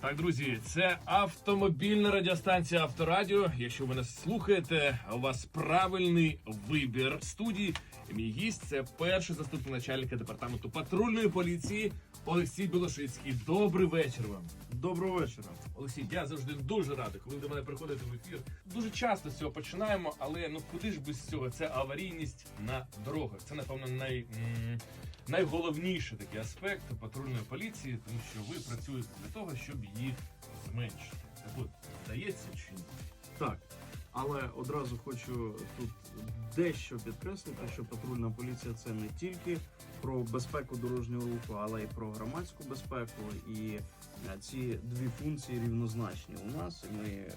Так, друзі, це автомобільна радіостанція Авторадіо. Якщо ви нас слухаєте, у вас правильний вибір студії. Мій гість це перший заступник начальника департаменту патрульної поліції Олексій Білошицький. Добрий вечір вам. Доброго вечора. Олексій, я завжди дуже радий, коли ви до мене приходите в ефір. Дуже часто з цього починаємо, але ну куди ж без цього? Це аварійність на дорогах. Це напевно най, найголовніший такий аспект патрульної поліції, тому що ви працюєте для того, щоб її зменшити. Так от? Так, але одразу хочу тут дещо підкреслити, що патрульна поліція це не тільки про безпеку дорожнього руху, але й про громадську безпеку. І е, ці дві функції рівнозначні у нас. І ми е,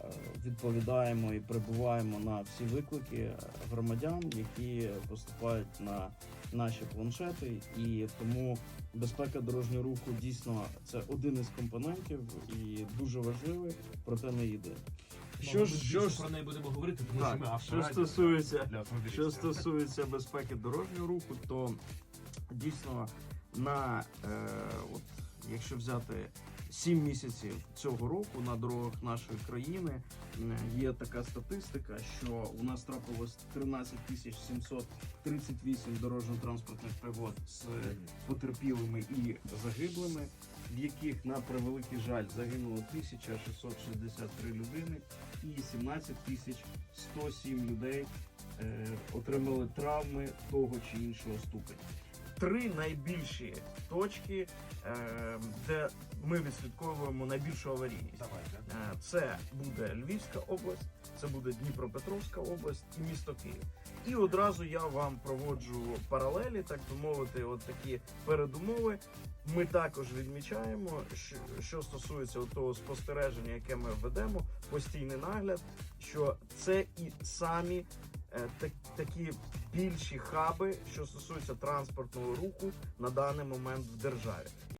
е, відповідаємо і прибуваємо на всі виклики громадян, які поступають на наші планшети, і тому безпека дорожнього руху дійсно це один із компонентів і дуже важливий, проте не єдиний. Що ж, що ж про неї будемо говорити, тому що ми автора що стосується, для автомобілістів. що стосується безпеки дорожнього руху, то дійсно на е, от, якщо взяти 7 місяців цього року на дорогах нашої країни є така статистика, що у нас трапилось 13 тисяч 738 дорожньо-транспортних пригод з потерпілими і загиблими, в яких на превеликий жаль загинуло 1663 людини і 17 тисяч 107 людей е, отримали травми того чи іншого ступеня. Три найбільші точки, е, де ми відслідковуємо найбільшу аварійність. Давайте. Е, Це буде Львівська область, це буде Дніпропетровська область і місто Київ. І одразу я вам проводжу паралелі, так би мовити, от такі передумови. Ми також відмічаємо, що, стосується того спостереження, яке ми ведемо, постійний нагляд, що це і самі е, так, такі більші хаби, що стосуються транспортного руху на даний момент в державі.